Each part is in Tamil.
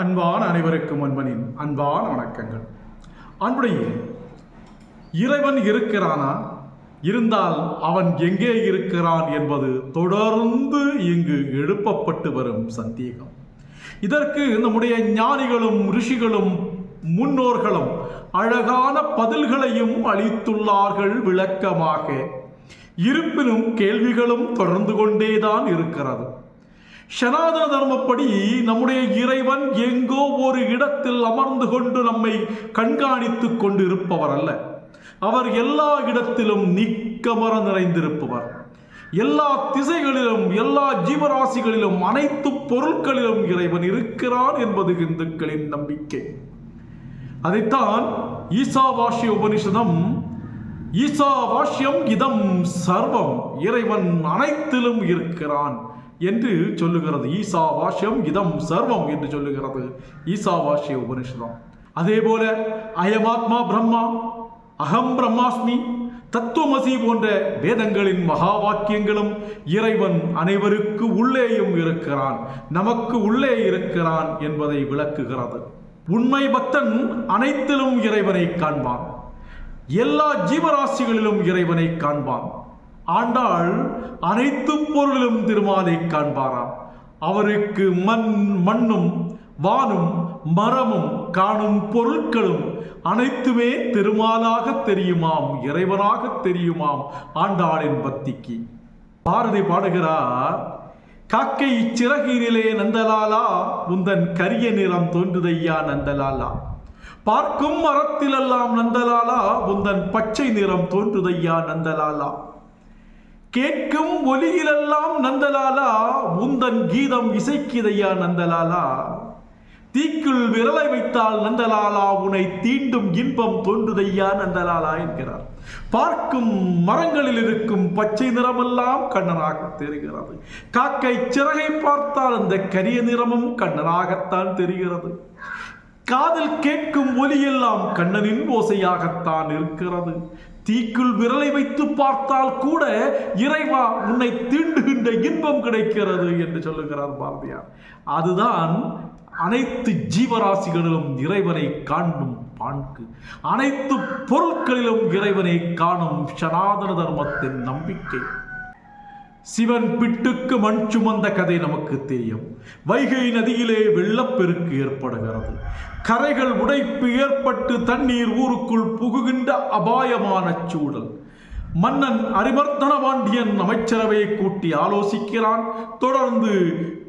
அன்பான அனைவருக்கும் அன்பனின் அன்பான வணக்கங்கள். அன்புடைய இறைவன் இருக்கிறானா? இருந்தால் அவன் எங்கே இருக்கிறான் என்பது தொடர்ந்து இங்கு எழுப்பப்பட்டு வரும் சந்தேகம். இதற்கு நம்முடைய ஞானிகளும் ரிஷிகளும் முன்னோர்களும் அழகான பதில்களையும் அளித்துள்ளார்கள் விளக்கமாக. இருப்பினும் கேள்விகளும் தொடர்ந்து கொண்டேதான் இருக்கிறது. சனாதன தர்மப்படி நம்முடைய இறைவன் எங்கோ ஒரு இடத்தில் அமர்ந்து கொண்டு நம்மை கண்காணித்துக் கொண்டு இருப்பவர் அல்ல. அவர் எல்லா இடத்திலும் நிக்கமர நிறைந்திருப்பவர் எல்லா திசைகளிலும் எல்லா ஜீவராசிகளிலும் அனைத்து பொருட்களிலும் இறைவன் இருக்கிறான் என்பது இந்துக்களின் நம்பிக்கை. அதைத்தான் ஈசாவாசிய உபனிஷதம் ஈசா வாஷ்யம் இதம் சர்வம் இறைவன் அனைத்திலும் இருக்கிறான். என்று சொல்லுகிறது. ஈசா வாஷ்யம் இதம் சர்வம் என்று சொல்லுகிறது. ஈசா வாஷ்ய உபனிஷதம். அதே போல அயமாத்மா பிரம்மா அகம் பிரம்மாஸ்மி தத்துவமசி போன்ற வேதங்களின் மகா வாக்கியங்களும் இறைவன் அனைவருக்கு உள்ளேயும் இருக்கிறான். நமக்கு உள்ளே இருக்கிறான் என்பதை விளக்குகிறது. உண்மை பக்தன் அனைத்திலும் இறைவனை காண்பான். எல்லா ஜீவராசிகளிலும் இறைவனை காண்பான். ஆண்டாள் அனைத்து பொருளிலும் திருமாலை காண்பாராம். அவருக்கு மண் மண்ணும் வானும் மரமும் காணும் பொருட்களும் அனைத்துமே திருமாலாக தெரியுமாம் இறைவனாக தெரியுமாம் ஆண்டாளின் பக்திக்கு. பாரதி பாடுகிறார் காக்கை சிறகினிலே நந்தலாலா உந்தன் கரிய நிறம் தோன்றுதையா நந்தலாலா? பார்க்கும் மரத்திலெல்லாம் நந்தலாலா உந்தன் பச்சை நிறம் தோன்றுதையா நந்தலாலா? கேட்கும் ஒலியிலெல்லாம் நந்தலாலா உந்தன் கீதம் இசைக்குதையா நந்தலாலா? தீக்குள் விரலை வைத்தால் நந்தலாலா உனை தீண்டும் இன்பம் தோன்றுதையா நந்தலாலா என்கிறார். பார்க்கும் மரங்களில் இருக்கும் பச்சை நிறமெல்லாம் கண்ணனாக தெரிகிறது. காக்கை சிறகை பார்த்தால் அந்த கரிய நிறமும் கண்ணனாகத்தான் தெரிகிறது. காதில் கேட்கும் ஒலியெல்லாம் கண்ணனின் ஓசையாகத்தான் இருக்கிறது. தீக்குள் விரலை வைத்து பார்த்தால் கூட இறைவா உன்னை தீண்டுகின்ற இன்பம் கிடைக்கிறது என்று சொல்லுகிறார் பாரதியார். அதுதான் அனைத்து ஜீவராசிகளிலும் இறைவனை காணும் பான்கு அனைத்து பொருட்களிலும் இறைவனை காணும் சனாதன தர்மத்தின் நம்பிக்கை. சிவன் பிட்டுக்கு மண் சுமந்த கதை நமக்கு தெரியும். வைகை நதியிலே வெள்ளப்பெருக்கு ஏற்படுகிறது. கரைகள் உடைப்பு ஏற்பட்டு தண்ணீர் ஊருக்குள் புகுகின்ற அபாயமான சூழல். மன்னன் அரிமர்த்தன பாண்டியன் அமைச்சரவையை கூட்டி ஆலோசிக்கிறான். தொடர்ந்து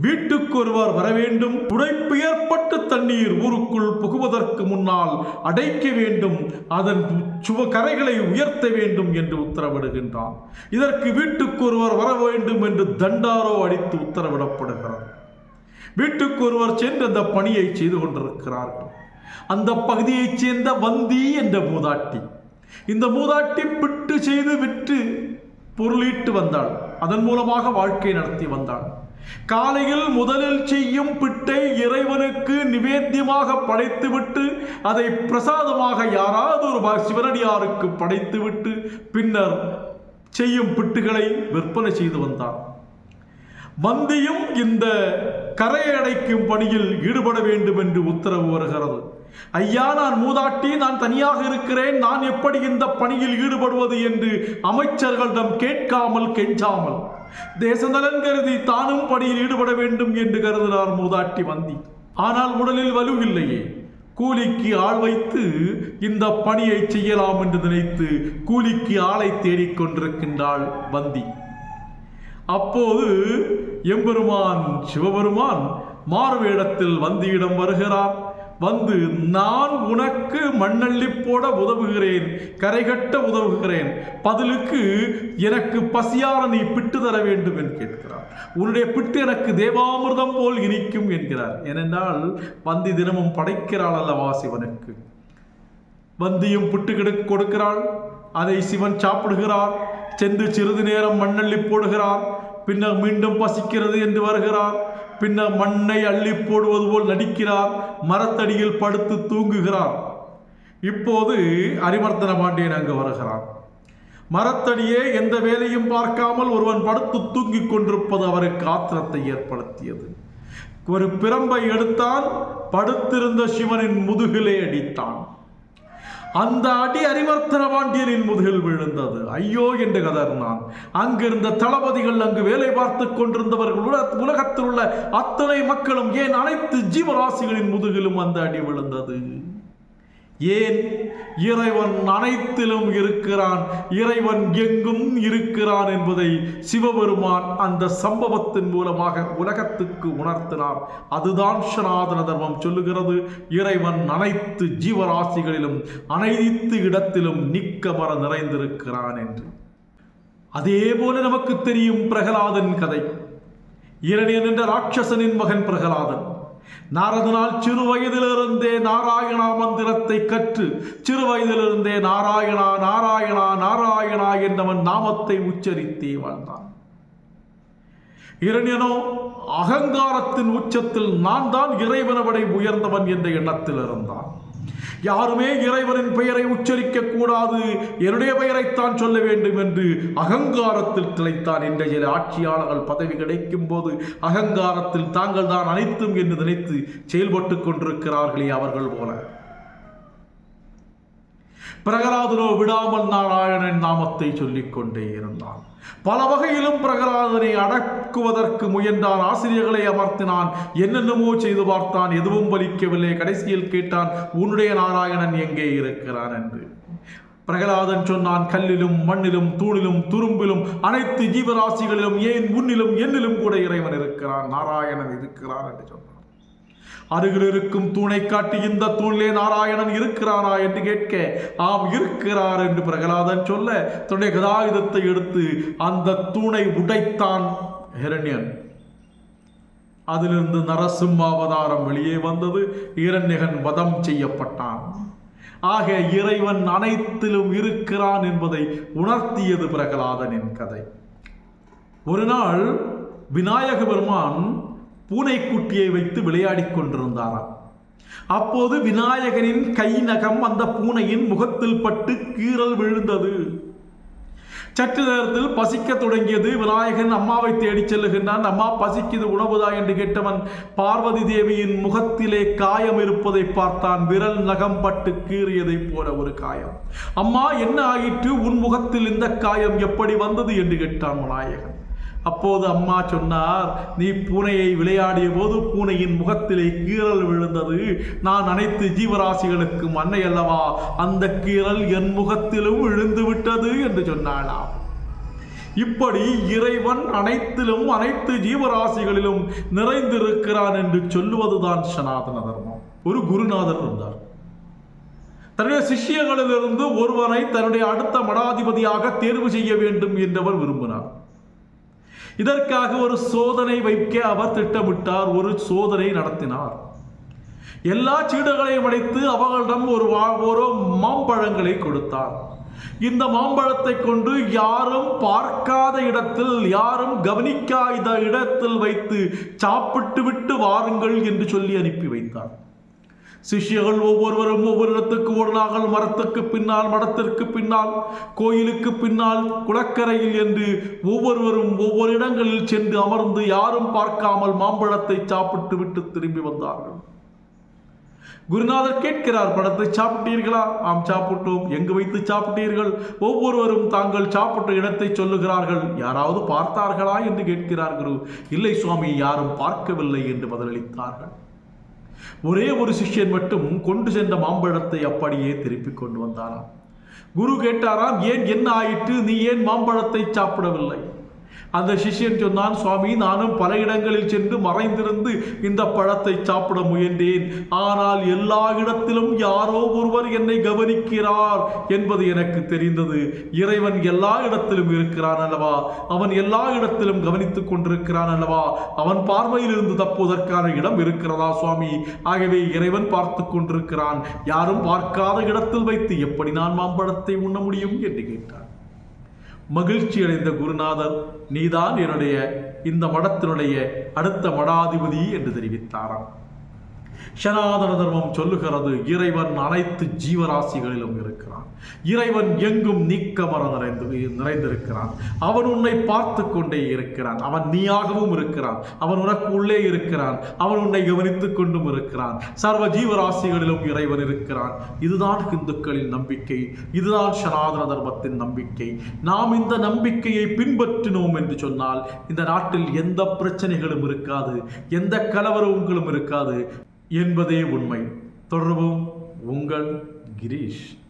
வீட்டுக்கு ஒருவர் வர வேண்டும். உடைப்பு ஏற்பட்டு தண்ணீர் ஊருக்குள் புகுவதற்கு முன்னால் அடைக்க வேண்டும். அதன் சுவ கரைகளை உயர்த்த வேண்டும் என்று உத்தரவிடுகின்றான். இதற்கு வீட்டுக்கு ஒருவர் வர வேண்டும் என்று தண்டாரோ அடித்து உத்தரவிடப்படுகிறது. வீட்டுக்கு ஒருவர் சென்று அந்த பணியை செய்து கொண்டிருக்கிறார்கள். அந்த பகுதியைச் சேர்ந்த வந்தி என்ற மூதாட்டி. இந்த மூதாட்டி பிட்டு செய்து விற்று பொருளீட்டு வந்தாள். அதன் மூலமாக வாழ்க்கை நடத்தி வந்தாள். காலையில் முதலில் செய்யும் பிட்டை இறைவனுக்கு நிவேத்தியமாக படைத்துவிட்டு அதை பிரசாதமாக யாராவது ஒரு சிவனடியாருக்கு படைத்துவிட்டு பின்னர் செய்யும் பிட்டுகளை விற்பனை செய்து வந்தார். மந்தியும் இந்த கரையடைக்கும் பணியில் ஈடுபட வேண்டும் என்று உத்தரவு வருகிறது. ஐயா நான் மூதாட்டி நான் தனியாக இருக்கிறேன். நான் எப்படி இந்த பணியில் ஈடுபடுவது என்று அமைச்சர்களிடம் கேட்காமல் கெஞ்சாமல். தேசநலன் கருதி தானும் பணியில் ஈடுபட வேண்டும் என்று கருதினார் மூதாட்டி வந்தி ஆனால் உடலில் வலுவில்லையே கூலிக்கு ஆள் வைத்து இந்த பணியை செய்யலாம் என்று நினைத்து கூலிக்கு ஆளை தேடிக்கொண்டிருக்கின்றாள் வந்தி அப்போது எம்பெருமான் சிவபெருமான் மாறுவேடத்தில் வந்தியிடம் வருகிறார். வந்து நான் உனக்கு மண்ணள்ளி போட உதவுகிறேன் கரைகட்ட உதவுகிறேன். பதிலுக்கு எனக்கு பசியார நீ பிட்டு தர வேண்டும் என்று கேட்கிறார். உன்னுடைய பிட்டு எனக்கு தேவாமிர்தம் போல் இனிக்கும் என்கிறார். ஏனென்றால் வந்தி தினமும் படைக்கிறாள் அல்லவா சிவனுக்கு? வந்தியும் புட்டு கொடுக்கிறாள். அதை சிவன் சாப்பிடுகிறார். சென்று சிறிது நேரம் மண்ணள்ளி போடுகிறார். பின்னர் மீண்டும் பசிக்கிறது என்று வருகிறார். பின்னர் மண்ணை அள்ளி போடுவது போல் நடிக்கிறார் மரத்தடியில் படுத்து தூங்குகிறார். இப்போது அரிமர்த்தன பாண்டியன் அங்கு வருகிறான். மரத்தடியே எந்த வேலையும் பார்க்காமல் ஒருவன் படுத்து தூங்கிக் கொண்டிருப்பது அவருக்கு ஆத்திரத்தை ஏற்படுத்தியது. ஒரு பிரம்பை எடுத்தான் படுத்திருந்த சிவனின் முதுகிலே அடித்தான். அந்த அடி அரிவர்த்தன பாண்டியனின் முதுகில் விழுந்தது. ஐயோ என்று கதறினான். அங்கிருந்த தளபதிகள் அங்கு வேலை பார்த்துக் கொண்டிருந்தவர்கள் உலகத்தில் உள்ள அத்தனை மக்களும் ஏன் அனைத்து ஜீவராசிகளின் முதுகிலும் அந்த அடி விழுந்தது? ஏன் இறைவன் அனைத்திலும் இருக்கிறான்? இறைவன் எங்கும் இருக்கிறான் என்பதை சிவபெருமான் அந்த சம்பவத்தின் மூலமாக உலகத்துக்கு உணர்த்தினார். அதுதான் சனாதன தர்மம் சொல்லுகிறது. இறைவன் அனைத்து ஜீவராசிகளிலும் அனைத்து இடத்திலும் நிக்கமர நிறைந்திருக்கிறான் என்று. அதே போல நமக்கு தெரியும் பிரகலாதன் கதை. இரணியன் என்ற ராட்சசனின் மகன் பிரகலாதன். நாரதனால் சிறு வயதிலிருந்தே நாராயணா மந்திரத்தை கற்று சிறு வயதிலிருந்தே நாராயணா நாராயணா நாராயணா என்றவன் நாமத்தை உச்சரித்தே வாழ்ந்தான். இரண்டனோ அகங்காரத்தின் உச்சத்தில் நான் தான் இறைவனவடை உயர்ந்தவன் என்ற எண்ணத்தில் இருந்தான் யாருமே இறைவனின் பெயரை உச்சரிக்க கூடாது. என்னுடைய பெயரைத்தான் சொல்ல வேண்டும் என்று அகங்காரத்தில் திளைத்தான் இன்றைய ஆட்சியாளர்கள் பதவி கிடைக்கும் போது. அகங்காரத்தில் தாங்கள் தான் அனைத்தும் என்று நினைத்து செயல்பட்டுக் கொண்டிருக்கிறார்களே அவர்கள் போல. பிரகலாதனோ விடாமல் நாராயணன் நாமத்தை சொல்லிக் கொண்டே இருந்தான். பல வகையிலும் பிரகலாதனை அடக்குவதற்கு முயன்றான். ஆசிரியர்களை அமர்த்தினான். என்னென்னமோ செய்து பார்த்தான். எதுவும் பலிக்கவில்லை. கடைசியில் கேட்டான் உன்னுடைய நாராயணன் எங்கே இருக்கிறான்? என்று. பிரகலாதன் சொன்னான் கல்லிலும் மண்ணிலும் தூணிலும் துரும்பிலும் அனைத்து ஜீவராசிகளிலும் ஏன் உன்னிலும் என்னிலும் கூட இறைவன் இருக்கிறான்? நாராயணன் இருக்கிறான் என்று சொன்னான். அருகில் இருக்கும் தூணை காட்டி இந்த தூணிலே நாராயணன் இருக்கிறாரா என்று கேட்க ஆம் இருக்கிறார் என்று பிரகலாதன் சொல்ல தன்னுடைய கதாயுதத்தை எடுத்து அந்த தூணை உடைத்தான் ஹிரண்யன். அதிலிருந்து நரசிம்மாவதாரம் வெளியே வந்தது. இரண்யகன் வதம் செய்யப்பட்டான். ஆக இறைவன் அனைத்திலும் இருக்கிறான் என்பதை உணர்த்தியது பிரகலாதனின் கதை. ஒரு நாள் விநாயக பெருமான் பூனைக்குட்டியை வைத்து விளையாடிக் கொண்டிருந்தாராம். அப்போது விநாயகனின் கை நகம் அந்த பூனையின் முகத்தில் பட்டு கீறல் விழுந்தது. சற்று நேரத்தில் பசிக்க தொடங்கியது. விநாயகன் அம்மாவை தேடிச் செல்லுகின்றான். அம்மா பசிக்குது உணவுதா? என்று கேட்டவன் பார்வதி தேவியின் முகத்திலே காயம் இருப்பதை பார்த்தான். விரல் நகம் பட்டு கீறியதைப் போல ஒரு காயம். அம்மா என்ன ஆயிற்று? உன் முகத்தில் இந்த காயம் எப்படி வந்தது? என்று கேட்டான் விநாயகன். அப்போது அம்மா சொன்னார் நீ பூனையை விளையாடிய போது பூனையின் முகத்திலே கீறல் விழுந்தது. நான் அனைத்து ஜீவராசிகளுக்கும் அன்னை அல்லவா அந்த கீறல் என் முகத்திலும் விழுந்து விட்டது என்று சொன்னாளாம். இப்படி இறைவன் அனைத்திலும் அனைத்து ஜீவராசிகளிலும் நிறைந்திருக்கிறான் என்று சொல்லுவதுதான் சனாதன தர்மம். ஒரு குருநாதர் இருந்தார். தன்னுடைய சிஷ்யங்களிலிருந்து ஒருவனை தன்னுடைய அடுத்த மடாதிபதியாக தேர்வு செய்ய வேண்டும் என்றவர் விரும்பினார். இதற்காக ஒரு சோதனை வைக்க அவர் திட்டமிட்டார் ஒரு சோதனை நடத்தினார். எல்லா சீடுகளையும் அடைத்து அவர்களிடம் ஒரு ஒரு மாம்பழங்களை கொடுத்தார். இந்த மாம்பழத்தை கொண்டு யாரும் பார்க்காத இடத்தில் யாரும் கவனிக்காத இடத்தில் வைத்து சாப்பிட்டு விட்டு வாருங்கள் என்று சொல்லி அனுப்பி வைத்தார். சிஷ்யர்கள் ஒவ்வொருவரும் ஒவ்வொரு இடத்துக்கு ஓடினார்கள் மரத்துக்கு பின்னால் மடத்திற்கு பின்னால் கோயிலுக்கு பின்னால் குளக்கரையில் என்று ஒவ்வொருவரும் ஒவ்வொரு இடங்களில் சென்று அமர்ந்து யாரும் பார்க்காமல் மாம்பழத்தை சாப்பிட்டு விட்டு திரும்பி வந்தார்கள். குருநாதர் கேட்கிறார் பழத்தை சாப்பிட்டீர்களா? ஆம் சாப்பிட்டோம். எங்கு வைத்து சாப்பிட்டீர்கள்? ஒவ்வொருவரும் தாங்கள் சாப்பிட்ட இடத்தை சொல்லுகிறார்கள். யாராவது பார்த்தார்களா? என்று கேட்கிறார் குரு. இல்லை சுவாமி யாரும் பார்க்கவில்லை என்று பதிலளித்தார்கள். ஒரே ஒரு சிஷ்யன் மட்டும் கொண்டு சென்ற மாம்பழத்தை அப்படியே திருப்பிக் கொண்டு வந்தாராம். குரு கேட்டாராம் ஏன் என்ன ஆயிற்று? நீ ஏன் மாம்பழத்தை சாப்பிடவில்லை? அந்த சிஷ்யன் சொன்னான் சுவாமி நானும் பல இடங்களில் சென்று மறைந்திருந்து இந்த பழத்தை சாப்பிட முயன்றேன். ஆனால் எல்லா இடத்திலும் யாரோ ஒருவர் என்னை கவனிக்கிறார் என்பது எனக்கு தெரிந்தது. இறைவன் எல்லா இடத்திலும் இருக்கிறான் அல்லவா? அவன் எல்லா இடத்திலும் கவனித்துக் கொண்டிருக்கிறான் அல்லவா? அவன் பார்வையிலிருந்து தப்புவதற்கான இடம் இருக்கிறதா சுவாமி? ஆகவே இறைவன் பார்த்து கொண்டிருக்கிறான். யாரும் பார்க்காத இடத்தில் வைத்து எப்படி நான் மாம்பழத்தை உண்ண முடியும்? என்று கேட்டார் மகிழ்ச்சி அடைந்த குருநாதர் நீதான் என்னுடைய இந்த மடத்தினுடைய அடுத்த மடாதிபதி என்று தெரிவித்தாராம். சனாதன தர்மம் சொல்லுகிறது இறைவன் அனைத்து ஜீவராசிகளிலும் இருக்கிறான். இறைவன் எங்கும் நீக்கமர நிறைந்து நிறைந்திருக்கிறான். அவன் உன்னை பார்த்து கொண்டே இருக்கிறான். அவன் நீயாகவும் இருக்கிறான். அவன் உனக்கு உள்ளே இருக்கிறான். அவன் உன்னை கவனித்துக் கொண்டும் இருக்கிறான். சர்வ ஜீவராசிகளிலும் இறைவன் இருக்கிறான். இதுதான் இந்துக்களின் நம்பிக்கை. இதுதான் சனாதன தர்மத்தின் நம்பிக்கை. நாம் இந்த நம்பிக்கையை பின்பற்றினோம் என்று சொன்னால் இந்த நாட்டில் எந்த பிரச்சனைகளும் இருக்காது. எந்த கலவரங்களும் இருக்காது. என்பதே உண்மை. தொடர்பும் உங்கள் கிரீஷ்.